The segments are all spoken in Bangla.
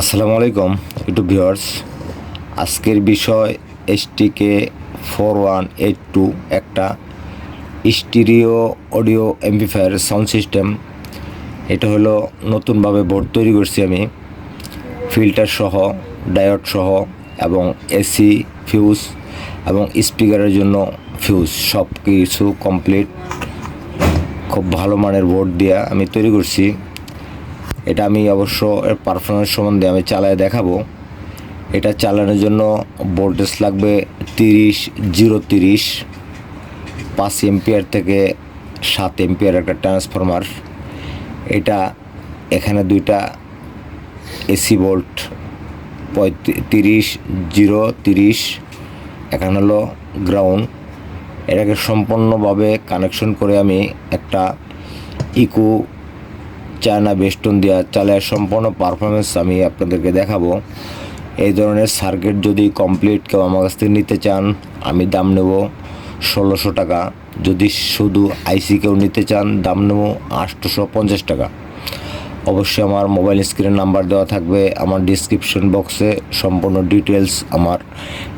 আসসালামু আলাইকুম ইউটিউব ভিউয়ার্স আজকের বিষয় STK four one eight two, একটা stereo audio amplifier sound system. এটা হলো নতুনভাবে বোর্ড তৈরি করছি আমি। ফিল্টার সহ, ডায়োড সহ, এবং এসি ফিউজ এবং স্পিকারের জন্য ফিউজ সব কিছু কমপ্লিট খুব ভালো মানের বোর্ড দিয়ে আমি তৈরি করছি। এটা আমি অবশ্য এর পারফরমেন্স সম্বন্ধে আমি চালায় দেখাবো। এটা চালানোর জন্য ভোল্টেজ লাগবে তিরিশ জিরো তিরিশ, পাঁচ এম্পিয়ার থেকে সাত এম্পিয়ার একটা ট্রান্সফরমার এটা এখানে দুইটা এসি ভোল্ট তিরিশ জিরো তিরিশ, এখানে হলো গ্রাউন্ড এটাকে সম্পূর্ণভাবে কানেকশন করে আমি একটা ইকো চায়না বেস্টন দেওয়া চালের সম্পূর্ণ পারফরমেন্স আমি আপনাদেরকে দেখাবো। এই ধরনের সার্কিট যদি কমপ্লিট কেউ আমার কাছ থেকে নিতে চান, আমি দাম নেব ষোলোশো টাকা। যদি শুধু আইসি কেউ নিতে চান, দাম নেব আটশোশো পঞ্চাশ টাকা। অবশ্যই আমার মোবাইল স্ক্রিনের নাম্বার দেওয়া থাকবে, আমার ডিসক্রিপশন বক্সে সম্পূর্ণ ডিটেলস আমার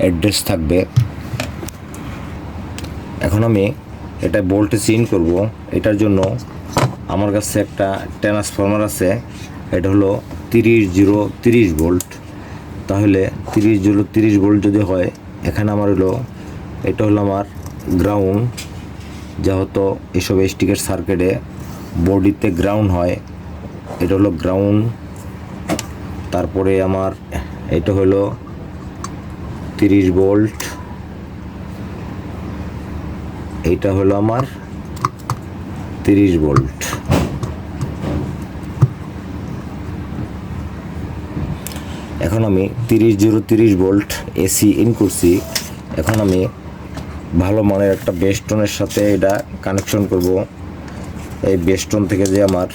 অ্যাড্রেস থাকবে। এখন আমি এটা বোল্টে ইন করব, এটার জন্য আমার কাছে একটা ট্রান্সফরমার আছে, এটা হলো তিরিশ জিরো তিরিশ ভোল্ট। তাহলে তিরিশ জিরো তিরিশ ভোল্ট যদি হয়, এখানে আমার হলো, এটা হলো আমার গ্রাউন্ড যেহেতু এইসব স্টিকের সার্কিটে বডিতে গ্রাউন্ড হয়, এটা হলো গ্রাউন্ড তারপরে আমার এটা হলো তিরিশ ভোল্ট। এইটা হলো আমার তিরিশ ভোল্ট। এখন আমি তিরিশ জিরো তিরিশ ভোল্ট এসি ইন করছি। এখন আমি ভালো মানের একটা বেস্টনের সাথে এটা কানেকশন করব। এই বেস্টন থেকে যে আমার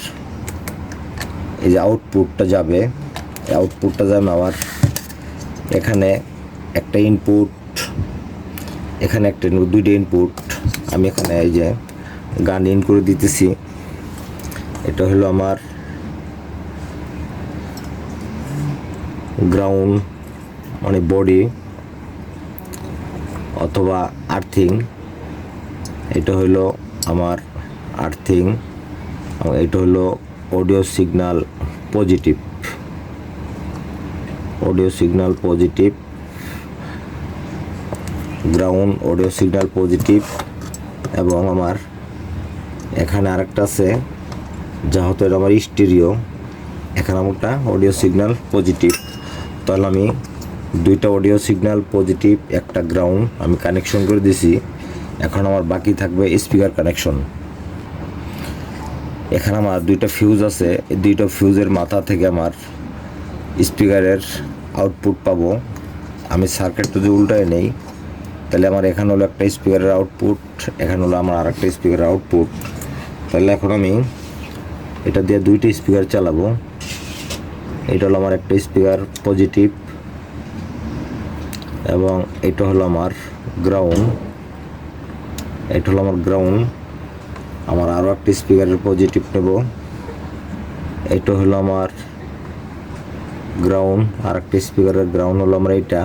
এই যে আউটপুটটা যাবে আউটপুটটা যাবে আমার এখানে একটা ইনপুট এখানে একটা দুইটা ইনপুট আমি এখানে এই যে গান ইন করে দিতেছি। এটা হলো আমার গ্রাউন্ড মানে বডি অথবা আর্থিং এটা হলো আমার আর্থিং এটা হলো audio signal positive audio signal positive ground audio signal positive এবং আমার এখানে আরেকটা আছে, যা হতো এটা আমার স্টেরিও। এখানে আমারটা অডিও সিগন্যাল পজিটিভ তাহলে আমি দুইটা অডিও সিগন্যাল পজিটিভ একটা গ্রাউন্ড আমি কানেকশন করে দিছি। এখন আমার বাকি থাকবে স্পিকার কানেকশন এখানে আমার দুইটা ফিউজ আছে, এই দুইটা ফিউজের মাথা থেকে আমার স্পিকারের আউটপুট পাবো। আমি সার্কিটটা যদি উল্টায় নেই, তাহলে আমার এখানে হলো একটা স্পিকারের আউটপুট এখানে হলো আমার আরেকটা স্পিকারের আউটপুট তাহলে এখন আমি এটা দিয়ে দুইটা স্পিকার চালাবো। এটা হলো আমার একটা স্পিকার পজিটিভ এবং এটা হলো আমার গ্রাউন্ড এটা হলো আমার গ্রাউন্ড আমার আরও একটা স্পিকারের পজিটিভ নেব। এটা হলো আমার গ্রাউন্ড আর একটা স্পিকারের গ্রাউন্ড হলো আমার এইটা।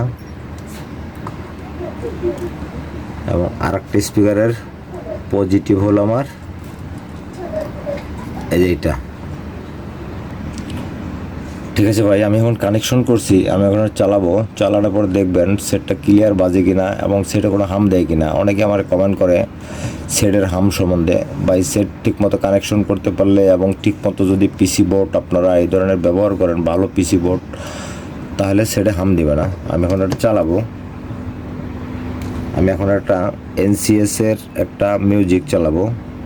এবং আর একটা স্পিকারের পজিটিভ হলো আমার এই যে এইটা। ঠিক আছে ভাই, আমি এখন কানেকশন করছি, আমি এখন চালাবো। চালানোর পর দেখবেন সেটটা ক্লিয়ার বাজে কিনা এবং সেটে কোনো হাম দেয় কিনা। অনেকে আমার কমেন্ট করে সেটের হাম সম্বন্ধে। বা সেট ঠিকমতো কানেকশন করতে পারলে এবং ঠিকমতো যদি পিসি বোর্ড আপনারা এই ধরনের ব্যবহার করেন, ভালো পিসি বোর্ড তাহলে সেটে হাম দিবে না। আমি এখন এটা চালাবো। আমি এখন একটা এনসিএস এর একটা মিউজিক চালাবো।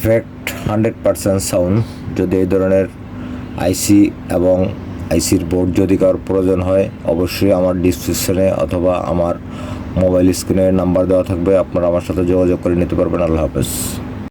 পারফেক্ট হান্ড্রেড পারসেন্ট সাউন্ড যদি এই ধরনের আইসি এবং আইসির বোর্ড যদি কারোর প্রয়োজন হয়, অবশ্যই আমার ডিসক্রিপশনে অথবা আমার মোবাইল স্ক্রিনে নাম্বার দেওয়া থাকবে। আপনারা আমার সাথে যোগাযোগ করে নিতে পারবেন। আল্লাহ হাফেজ।